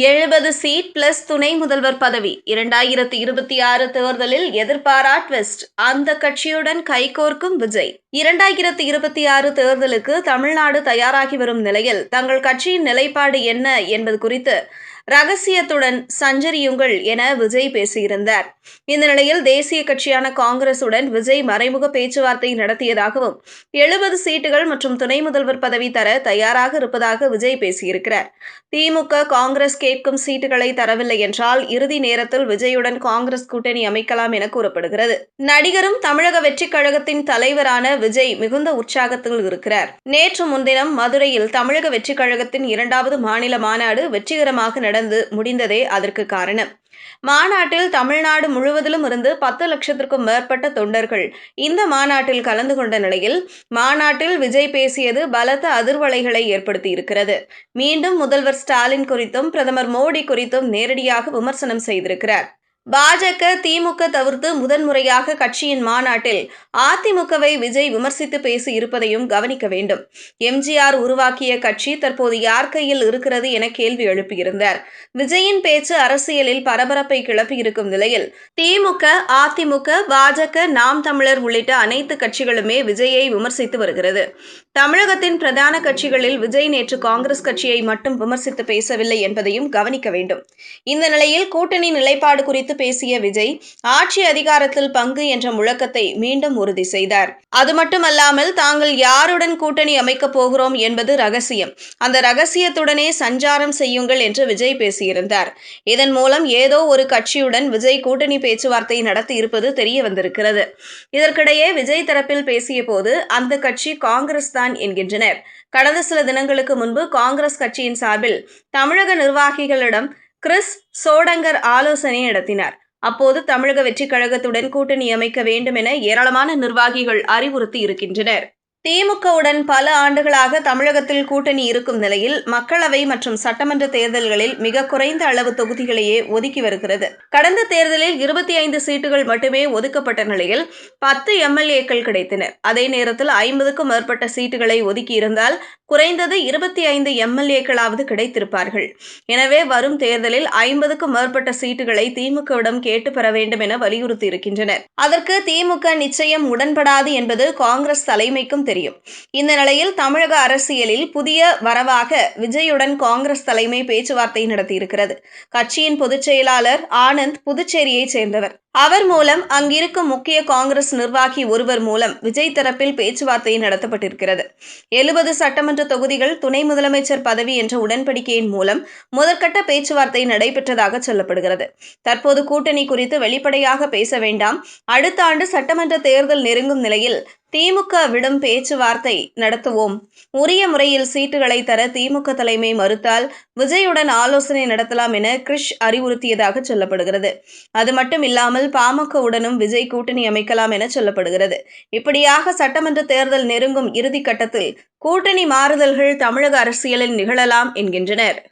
எழுபது seat plus துணை முதல்வர் பதவி. இரண்டாயிரத்தி இருபத்தி ஆறு தேர்தலில் எதிர்பாரா ட்விஸ்ட் அந்த கட்சியுடன் கைகோர்க்கும் விஜய். இரண்டாயிரத்தி இருபத்தி ஆறு தேர்தலுக்கு தமிழ்நாடு தயாராகி வரும் நிலையில் தங்கள் கட்சியின் நிலைப்பாடு என்ன என்பது குறித்து ரகசியத்துடன் சஞ்சரியுங்கள் என விஜய் பேசியிருந்தார். இந்த நிலையில் தேசிய கட்சியான காங்கிரசுடன் விஜய் மறைமுக பேச்சுவார்த்தை நடத்தியதாகவும் எழுபது சீட்டுகள் மற்றும் துணை முதல்வர் பதவி தர தயாராக இருப்பதாக விஜய் பேசியிருக்கிறார். திமுக காங்கிரஸ் கேட்கும் சீட்டுகளை தரவில்லை என்றால் இறுதி நேரத்தில் விஜயுடன் காங்கிரஸ் கூட்டணி அமைக்கலாம் என கூறப்படுகிறது. நடிகரும் தமிழக வெற்றிக் கழகத்தின் தலைவரான விஜய் மிகுந்த உற்சாகத்தில் இருக்கிறார். நேற்று முன்தினம் மதுரையில் தமிழக வெற்றிக் கழகத்தின் இரண்டாவது மாநில மாநாடு வெற்றிகரமாக நடந்து முடிந்ததே அதற்கு காரணம். மாநாட்டில் தமிழ்நாடு முழுவதிலும் இருந்து பத்து லட்சத்திற்கும் மேற்பட்ட தொண்டர்கள் இந்த மாநாட்டில் கலந்து கொண்ட நிலையில் மாநாட்டில் விஜய் பேசியது பலத்த அதிர்வலைகளை ஏற்படுத்தியிருக்கிறது. மீண்டும் முதல்வர் ஸ்டாலின் குறித்தும் பிரதமர் மோடி குறித்தும் நேரடியாக விமர்சனம் செய்திருக்கிறார். பாஜக திமுக தவிர்த்து முதன்முறையாக கட்சியின் மாநாட்டில் அதிமுகவை விஜய் விமர்சித்து பேசி இருப்பதையும் கவனிக்க வேண்டும். எம்ஜிஆர் உருவாக்கிய கட்சி தற்போது யார் கையில் இருக்கிறது என கேள்வி எழுப்பியிருந்தார். விஜயின் பேச்சு அரசியலில் பரபரப்பை கிளப்பியிருக்கும் நிலையில் திமுக அதிமுக பாஜக நாம் தமிழர் உள்ளிட்ட அனைத்து கட்சிகளுமே விஜயை விமர்சித்து வருகிறது. தமிழகத்தின் பிரதான கட்சிகளில் விஜய் நேற்று காங்கிரஸ் கட்சியை மட்டும் விமர்சித்து பேசவில்லை என்பதையும் கவனிக்க வேண்டும். இந்த நிலையில் கூட்டணி நிலைப்பாடு குறித்து பேசிய விஜய் ஆட்சி அதிகாரத்தில் பங்கு என்ற முழக்கத்தை மீண்டும் உறுதி செய்தார். அது மட்டுமல்லாமல் தாங்கள் யாருடன் கூட்டணி அமைக்கப் போகிறோம் என்பது ரகசியம். அந்த ரகசியத்துடனே சஞ்சாரம் செய்யுங்கள் என்று விஜய் பேசியிருந்தார். இதன் மூலம் ஏதோ ஒரு கட்சியுடன் விஜய் கூட்டணி பேச்சுவார்த்தை நடத்தி இருப்பது தெரிய வந்திருக்கிறது. இதற்கிடையே விஜய் தரப்பில் பேசிய போது அந்த கட்சி காங்கிரஸ் தான் என்கின்றனர். கடந்த சில தினங்களுக்கு முன்பு காங்கிரஸ் கட்சியின் சார்பில் தமிழக நிர்வாகிகளிடம் கிறிஸ் சோடங்கர் ஆலோசனை நடத்தினார். அப்போது தமிழக வெற்றிக் கழகத்துடன் கூட்டணி அமைக்க வேண்டும் என ஏராளமான நிர்வாகிகள் அறிவுறுத்தி இருக்கின்றனர். திமுகவுடன் பல ஆண்டுகளாக தமிழகத்தில் கூட்டணி இருக்கும் நிலையில் மக்களவை மற்றும் சட்டமன்ற தேர்தல்களில் மிக குறைந்த அளவு தொகுதிகளையே ஒதுக்கி வருகிறது. கடந்த தேர்தலில் இருபத்தி ஐந்து சீட்டுகள் மட்டுமே ஒதுக்கப்பட்ட நிலையில் பத்து எம்எல்ஏக்கள் கிடைத்தன. அதே நேரத்தில் ஐம்பதுக்கும் மேற்பட்ட சீட்டுகளை ஒதுக்கியிருந்தால் குறைந்தது இருபத்தி ஐந்து எம்எல்ஏக்களாவது கிடைத்திருப்பார்கள். எனவே வரும் தேர்தலில் ஐம்பதுக்கும் மேற்பட்ட சீட்டுகளை திமுகவிடம் கேட்டு பெற வேண்டும் என வலியுறுத்தி இருக்கின்றனர் அதற்கு திமுக நிச்சயம் உடன்படாது என்பது காங்கிரஸ் தலைமைக்கும் தெரியும். இந்த நிலையில் தமிழக அரசியலில் புதிய வரவாக விஜயுடன் காங்கிரஸ் தலைமை பேச்சுவார்த்தை நடத்தியிருக்கிறது. கட்சியின் பொதுச் செயலாளர் ஆனந்த் புதுச்சேரியைச் சேர்ந்தவர். அவர் மூலம் அங்கிருக்கும் முக்கிய காங்கிரஸ் நிர்வாகி ஒருவர் மூலம் விஜய் தரப்பில் பேச்சுவார்த்தை நடத்தப்பட்டிருக்கிறது. எழுபது சட்டமன்ற தொகுதிகள் துணை முதலமைச்சர் பதவி என்ற உடன்படிக்கையின் மூலம் முதற்கட்ட பேச்சுவார்த்தை நடைபெற்றதாக சொல்லப்படுகிறது. தற்போது கூட்டணி குறித்து வெளிப்படையாக பேச வேண்டாம். அடுத்த ஆண்டு சட்டமன்ற தேர்தல் நெருங்கும் நிலையில் திமுக விடும் பேச்சுவார்த்தை நடத்துவோம். உரிய முறையில் சீட்டுகளை தர திமுக தலைமை மறுத்தால் விஜயுடன் ஆலோசனை நடத்தலாம் என கிரிஷ் அறிவுறுத்தியதாக சொல்லப்படுகிறது. அது மட்டும் இல்லாமல் பாமகவுடனும் விஜய் கூட்டணி அமைக்கலாம் என சொல்லப்படுகிறது. இப்படியாக சட்டமன்ற தேர்தல் நெருங்கும் இறுதி கட்டத்தில் கூட்டணி மாறுதல்கள் தமிழக அரசியலில் நிகழலாம் என்கின்றனர்.